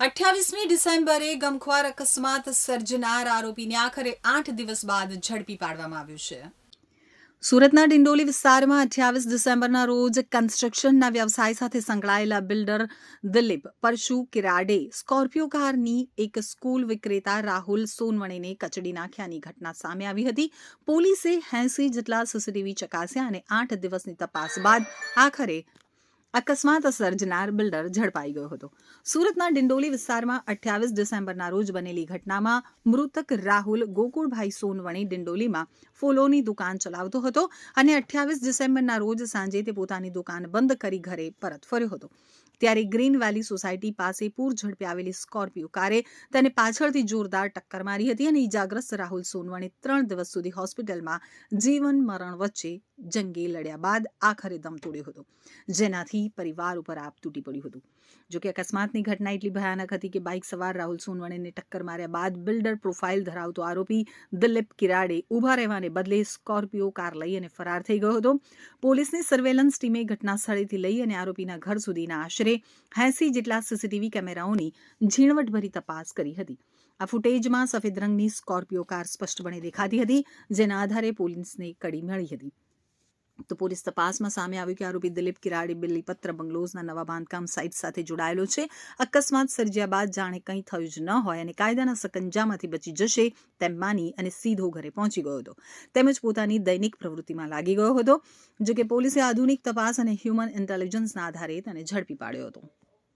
અઠ્યાવીસમી ડિસેમ્બરે ગમખ્વાર અકસ્માત સર્જનાર આરોપીને આખરે આઠ દિવસ બાદ ઝડપી પાડવામાં આવ્યું છે. સુરતના ડિંડોલી વિસ્તારમાં અઠ્યાવીસ ડિસેમ્બરના રોજ કન્સ્ટ્રક્શનના વ્યવસાય સાથે સંકળાયેલા બિલ્ડર દિલીપ, પરશુ કિરાડે, સ્કોર્પિયો કારની એક સ્કૂલ વિક્રેતા રાહુલ સોનવણેને કચડી નાખ્યાની ઘટના સામે આવી હતી. પોલીસે એસી જેટલા સીસીટીવી ચકાસ્યા અને આઠ દિવસની તપાસ બાદ આખરે અકસ્માત સર્જનાર બિલ્ડર ઝડપાઈ ગયો હતો. સુરતના ડિંડોલી વિસ્તારમાં અઠ્યાવીસ ડિસેમ્બરના રોજ બનેલી ઘટનામાં મૃતક રાહુલ ગોકુળભાઈ સોનવણી ડિંડોલીમાં ફૂલોની દુકાન ચલાવતો હતો અને અઠ્યાવીસ ડિસેમ્બરના રોજ સાંજે તે પોતાની દુકાન બંધ કરી ઘરે પરત ફર્યો હતો. ત્યારે ગ્રીન વેલી સોસાયટી પાસે પૂર ઝડપે આવેલી સ્કોર્પિયો કારે તેને પાછળથી જોરદાર ટક્કર મારી હતી અને ઇજાગ્રસ્ત રાહુલ સોનવણી ત્રણ દિવસ સુધી હોસ્પિટલમાં જીવન મરણ વચ્ચે જંગે લડ્યા બાદ આખરે દમ તોડ્યો હતો. જેનાથી પરિવાર ઉપર આપ તૂટી પડ્યું હતું. જોકે અકસ્માતની ઘટના એટલી ભયાનક હતી કે બાઇક સવાર રાહુલ સોનવણેને ટક્કર માર્યા બાદ બિલ્ડર પ્રોફાઇલ ધરાવતો આરોપી દિલીપ કિરાડે ઊભા રહેવાને બદલે સ્કોર્પિયો કાર લઈ અને ફરાર થઈ ગયો હતો. પોલીસની સર્વેલન્સ ટીમે ઘટના સ્થળેથી લઈ અને આરોપીના ઘર સુધીના આશરે એસી જેટલા સીસીટીવી કેમેરાઓની ઝીણવટભરી તપાસ કરી હતી. આ ફૂટેજમાં સફેદ રંગની સ્કોર્પિયો કાર સ્પષ્ટપણે દેખાતી હતી, જેના આધારે પોલીસને કડી મળી હતી. તો પોલીસ તપાસમાં સામે આવ્યું કે આરોપી દિલીપ કિરાડી બિલ્લીપત્ર બંગલોઝના નવા બાંધકામ સાઇટ સાથે જોડાયેલો છે. અકસ્માત સર્જ્યા બાદ જાણે કંઈ થયું જ ન હોય અને કાયદાના સકંજામાંથી બચી જશે તેમ માની અને સીધો ઘરે પહોંચી ગયો હતો. તેમજ પોતાની દૈનિક પ્રવૃત્તિમાં લાગી ગયો હતો જો કે પોલીસે આધુનિક તપાસ અને હ્યુમન ઇન્ટેલિજન્સના આધારે તેને ઝડપી પાડ્યો હતો.